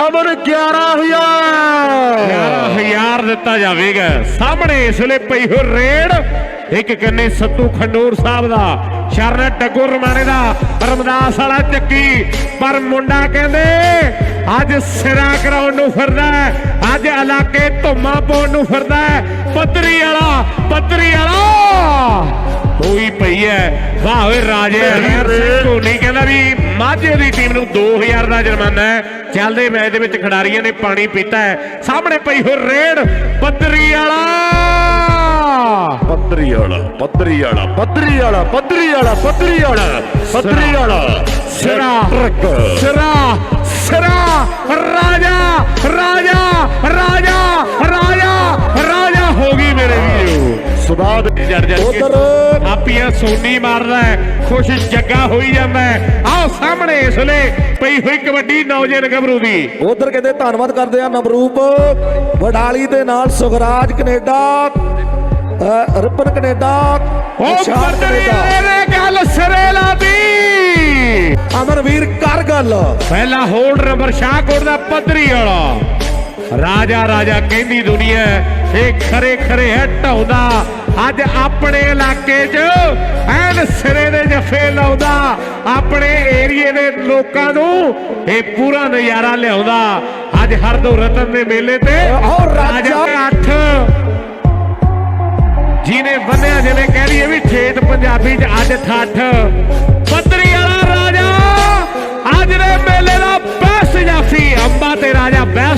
ਅਮਨ 11000 11000 ਦਿੱਤਾ ਜਾਵੇਗਾ। ਸਾਹਮਣੇ ਇਸ ਵੇਲੇ ਪਈ ਹੋ ਰੇਡ। ਇੱਕ ਕੰਨੇ ਸੱਤੂ ਖੰਡੂਰ ਸਾਹਿਬ ਦਾ, ਸ਼ਰਨ ਟੱਗੂ ਰਮਾਣੇ ਦਾ, ਰਮਦਾਸ ਵਾਲਾ ਚੱਕੀ। ਪਰ ਮੁੰਡਾ ਕਹਿੰਦੇ, ਅੱਜ ਸਿਰਾ ਕਰਾਉਣ ਨੂੰ ਫਿਰਦਾ ਅੱਜ ਇਲਾਕੇ ਧੁੰਮਾ ਪਾਉਣ ਨੂੰ ਫਿਰਦਾ ਪੱਤਰੀ ਵਾਲਾ ਪੱਤਰੀ ਵਾਲਾ। ਹੋਈ ਪਈ ਹੈ ਵਾਹ ਓਏ ਰਾਜੇ। ਧੋਨੀ ਕਹਿੰਦਾ ਵੀ ਮਾਝੇ ਦੀ ਟੀਮ ਨੂੰ 2000 ਦਾ ਜੁਰਮਾਨਾ ਹੈ ਚੱਲਦੇ ਮੈਚ ਦੇ ਵਿੱਚ ਖਿਡਾਰੀਆਂ ਨੇ ਪਾਣੀ ਪੀਤਾ ਹੈ ਸਾਹਮਣੇ ਪਈ ਹੋ ਰੇਡ ਪੱਤਰੀ ਵਾਲਾ। ਪੱਤਰੀ ਵਾਲਾ ਪੱਤਰੀ ਵਾਲਾ ਪੱਤਰੀ ਵਾਲਾ ਪੱਤਰੀ ਵਾਲਾ ਪੱਤਰੀ ਵਾਲਾ ਪੱਤਰੀ ਵਾਲਾ। ਸਿਰਾ ਸਿਰਾ ਸਿਰਾ ਰਾਜਾ ਰਾਜਾ ਰਾਜਾ ਰਾਜਾ ਰਾਜਾ ਹੋ ਗਈ ਮੇਰੇ ਵੀਰੋ। ਸੁਭਾਅ ਦੇ। ਜੜ ਜੜ ਕੇ ਉਧਰ। ਆਪੀਆਂ ਸੋਨੀ ਮਾਰਦਾ ਹੈ। ਖੁਸ਼ ਜੱਗਾ ਹੋਈ ਜਾਂਦਾ ਹੈ। ਆਓ ਸਾਹਮਣੇ ਇਸ ਵੇਲੇ ਪਈ ਹੋਈ ਕਬੱਡੀ ਨੌਜਵਾਨ ਗੱਭਰੂ ਦੀ। ਉਧਰ ਕਹਿੰਦੇ ਧੰਨਵਾਦ ਕਰਦੇ ਆ ਨਵਰੂਪ। ਵਡਾਲੀ ਦੇ ਨਾਲ ਸੁਖਰਾਜ ਕੈਨੇਡਾ ਰਿਪਨ ਕੈਨੇਡਾ ਉਹ ਗੱਲ ਸਿਰੇ ਲਾਤੀ। ਅਮਰਵੀਰ ਕਰ ਗੱਲ। ਪਹਿਲਾ ਹੋਲਡ ਨੰਬਰ ਸ਼ਾਹਕੋਟ ਦਾ ਪੱਤਰੀ ਵਾਲਾ। ਰਾਜਾ ਰਾਜਾ ਕਹਿੰਦੀ ਦੁਨੀਆ ਇਹ ਖਰੇ ਖਰੇ ਹੈ ਢਾਉਂਦਾ। ਅੱਜ ਆਪਣੇ ਇਲਾਕੇ 'ਚ ਐਨ ਸਿਰੇ ਦੇ ਜਫੇ ਲਾਉਂਦਾ। ਆਪਣੇ ਏਰੀਏ ਦੇ ਲੋਕਾਂ ਨੂੰ ਇਹ ਪੂਰਾ ਨਜ਼ਾਰਾ ਲਿਆਉਂਦਾ। ਅੱਜ ਹਰਦੋ ਰਤਨ ਦੇ ਮੇਲੇ ਤੇ ਔਰ ਰਾਜਾ- ਅੱਠ ਜਿਹਨੇ ਬੰਨਿਆ ਜਿਵੇਂ ਕਹਿ ਲਈਏ ਵੀ ਠੇਠ ਪੰਜਾਬੀ 'ਚ ਅੱਜ ਠੱਠ। ਪੱਤਰੀ ਵਾਲਾ ਰਾਜਾ ਅੱਜ ਦੇ ਮੇਲੇ ਦਾ ਬੈਸਟ ਜਾਫੀ ਅੰਬਾ ਤੇ ਰਾਜਾ ਬੈਸਟ